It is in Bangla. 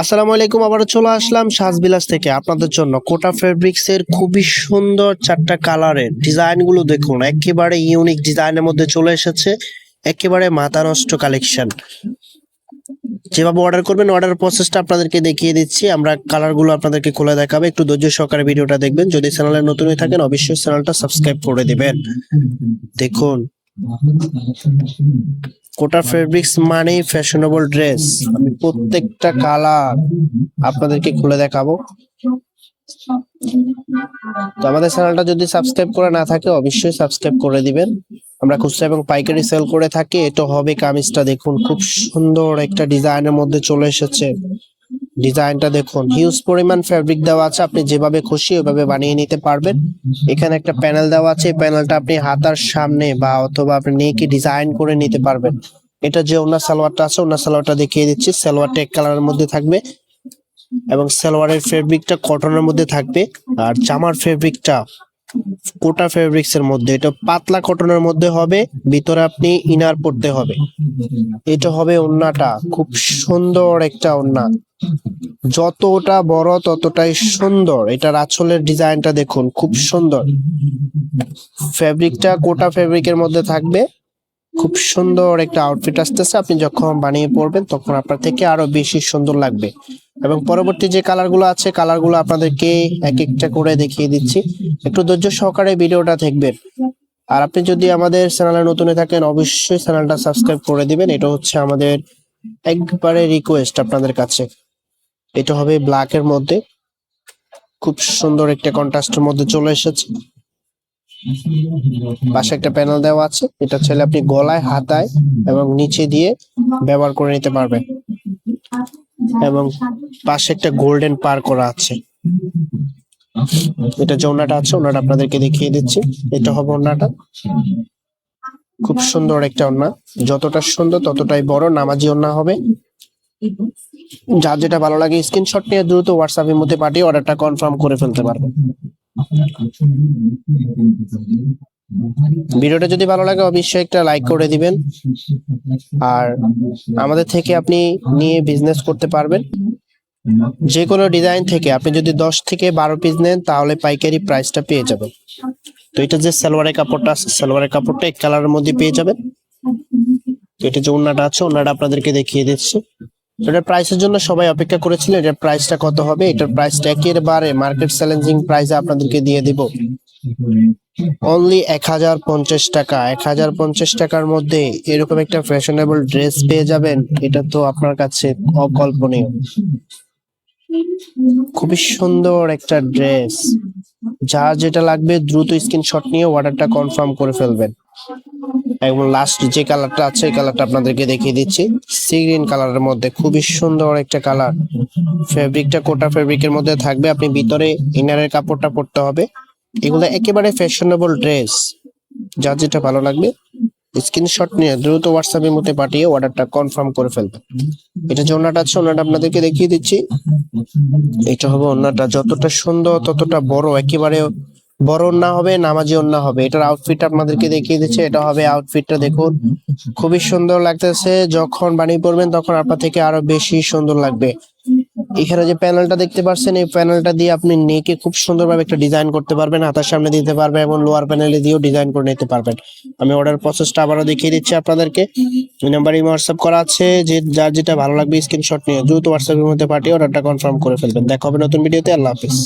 আসসালামু আলাইকুম, আবারও চলে আসলাম সাজবিলাস থেকে আপনাদের জন্য। কোটা ফেব্রিক্স এর খুবই সুন্দর চারটা কালারের ডিজাইনগুলো দেখুন, একেবারে ইউনিক ডিজাইনের মধ্যে চলে এসেছে, একেবারে মাথা নষ্ট কালেকশন। যেভাবে অর্ডার করবেন অর্ডার প্রসেসটা আপনাদেরকে দেখিয়ে দিচ্ছি, আমরা কালারগুলো আপনাদেরকে খুলে দেখাবো, একটু ধৈর্য সহকারে ভিডিওটা দেখবেন। যদি চ্যানেলে নতুন হয়ে থাকেন, অবশ্যই চ্যানেলটা সাবস্ক্রাইব করে দিবেন। দেখুন। কোটা ফেব্রিক্স মানেই ফ্যাশনেবল ড্রেস আমি প্রত্যেকটা কালার আপনাদেরকে খুলে দেখাবো। তো আমাদের চ্যানেলটা যদি সাবস্ক্রাইব করে না থাকে, অবশ্যই সাবস্ক্রাইব করে দিবেন। আমরা খুচরা এবং পাইকারি সেল করে থাকি। এটা হবে কামিজটা। দেখুন, খুব সুন্দর একটা ডিজাইনের মধ্যে চলে এসেছে। ডিজাইনটা দেখুন। হিউজ পরিমাণ ফ্যাব্রিক দেওয়া আছে, আপনি যেভাবে খুশি ওইভাবে বানিয়ে নিতে পারবেন। এখানে একটা প্যানেল দেওয়া আছে, এই প্যানেলটা আপনি হাতার সামনে বা অথবা আপনি নেকি ডিজাইন করে নিতে পারবেন। এটা যে ওনার সালোয়ারটা আছে, ওনার সালোয়ারটা দেখিয়ে দিচ্ছি। সালোয়ারটা এক কালারের মধ্যে থাকবে এবং সালোয়ারের ফেব্রিকটা কটনের মধ্যে থাকবে। আর জামার ফেব্রিকটা কোটা ফেব্রিক্স এর মধ্যে, এটা পাতলা কটনের মধ্যে হবে, ভিতরে আপনি ইনার পড়তে হবে। এটা হবে ওন্নাটা, খুব সুন্দর একটা ওন্না। যতটা বড় ততটাই সুন্দর। এটার আঁচলের ডিজাইনটা দেখুন, খুব সুন্দর। ফেব্রিকটা কোটা ফেব্রিকের মধ্যে থাকবে। খুব সুন্দর একটা আউটফিট আসতেছে, আপনি যখন বানিয়ে পড়বেন তখন আপনার থেকে আরও বেশি সুন্দর লাগবে। এবং পরবর্তী যে কালারগুলো আছে কালারগুলো আপনাদেরকে এক একটা করে দেখিয়ে দিচ্ছি। একটু ধৈর্য সহকারে ভিডিওটা দেখবেন। আর আপনি যদি আমাদের চ্যানেলে নতুন থাকেন, অবশ্যই চ্যানেলটা সাবস্ক্রাইব করে দিবেন। এটা হচ্ছে আমাদের একবারে রিকোয়েস্ট আপনাদের কাছে। এটা হবে ব্ল্যাক এর মধ্যে। খুব সুন্দর একটা কন্ট্রাস্টের মধ্যে চলে এসেছে। পাশে একটা প্যানেল দেওয়া আছে। এটা ছেলে আপনি গলায়, হাতায় এবং নিচে দিয়ে ব্যবহার করে নিতে পারবেন। এবং পাশে একটা গোল্ডেন পার করা আছে। এটা যে ওনাটা আছে ওনাটা আপনাদেরকে দেখিয়ে দিচ্ছি। এটা হবে ওনাটা খুব সুন্দর একটা ওনা যতটা সুন্দর, ততটাই বড়, নামাজি ওনা হবে। যার যেটা ভালো লাগে স্ক্রিনশট নিয়ে দ্রুত হোয়াটসঅ্যাপের মধ্যে পাঠিয়ে অর্ডারটা কনফার্ম করে ফেলতে পারবেন ভিডিওটা যদি ভালো লাগে, অবশ্যই একটা লাইক করে দিবেন। আর আমাদের থেকে আপনি নিয়ে বিজনেস করতে পারবেন। যে কোনো ডিজাইন থেকে, আপনি যদি দশ থেকে বারো পিস নেন, তাহলে পাইকারি প্রাইসটা পেয়ে যাবেন। তো এটা যে সালোয়ারের কাপড়টা আছে, সালোয়ারের কাপড়টা এক কালারের মধ্যে পেয়ে যাবেন। তো এটা যে ওন্নাটা আছে ওন্নাটা আপনাদেরকে দেখিয়ে দিচ্ছি। এটার প্রাইসের জন্য সবাই অপেক্ষা করেছিল, এটার প্রাইসটা কত হবে? এটার প্রাইসটা একেবারে মার্কেট চ্যালেঞ্জিং প্রাইসে আপনাদেরকে দিয়ে দিব। অনলি এক হাজার পঞ্চাশ টাকা। এক হাজার পঞ্চাশ টাকার মধ্যে এরকম একটা ফ্যাশনেবল ড্রেস পেয়ে যাবেন, এটা তো আপনার কাছে অকল্পনীয়। খুবই সুন্দর একটা ড্রেস যার যেটা লাগবে দ্রুত স্ক্রিনশট নিয়ে অর্ডারটা কনফার্ম করে ফেলবেন। এবং লাস্ট যে কালারটা আছে, এই কালারটা আপনাদেরকে দেখিয়ে দিচ্ছি। সি গ্রিন কালারের মধ্যে খুবই সুন্দর একটা কালার ফেব্রিকটা কোটা ফেব্রিকের মধ্যে থাকবে। আপনি ভিতরে ইনারের কাপড়টা পরতে হবে। এগুলো একেবারে ফ্যাশনেবল ড্রেস যার যেটা ভালো লাগবে স্ক্রিনশট নিয়ে দ্রুত হোয়াটসঅ্যাপের মধ্যে পাঠিয়ে অর্ডারটা কনফার্ম করে ফেলবেন এটা যে ওনাটা আছে ওনাটা আপনাদেরকে দেখিয়ে দিচ্ছি। এটা হবে ওনাটা যতটা সুন্দর ততটা বড় একেবারে বড় ওন্না হবে নামাজি ওন্না হবে। এটার আউটফিট আপনাদেরকে দেখিয়ে দিচ্ছে। এটা হবে আউটফিটটা দেখুন খুবই সুন্দর লাগতেছে। যখন বানিয়ে পড়বেন তখন আপনার থেকে আরও বেশি সুন্দর লাগবে। এখানে যে প্যানেলটা দেখতে পাচ্ছেন এই প্যানেলটা দিয়ে আপনি নেকে খুব সুন্দরভাবে একটা ডিজাইন করতে পারবেন। হাতার সামনে দিতে পারবেন এবং লোয়ার প্যানেলে দিয়েও ডিজাইন করে নিতে পারবেন। আমি অর্ডার প্রসেসটা আবারও দেখিয়ে দিচ্ছি আপনাদেরকে। এই নাম্বারে হোয়াটসঅ্যাপ করা আছে। যে, যার যেটা ভালো লাগবে স্ক্রিনশট নিয়ে দ্রুত হোয়াটসঅ্যাপের মধ্যে পাঠিয়ে অর্ডারটা কনফার্ম করে ফেলবেন। দেখা হবে নতুন ভিডিওতে আল্লাহ হাফিজ।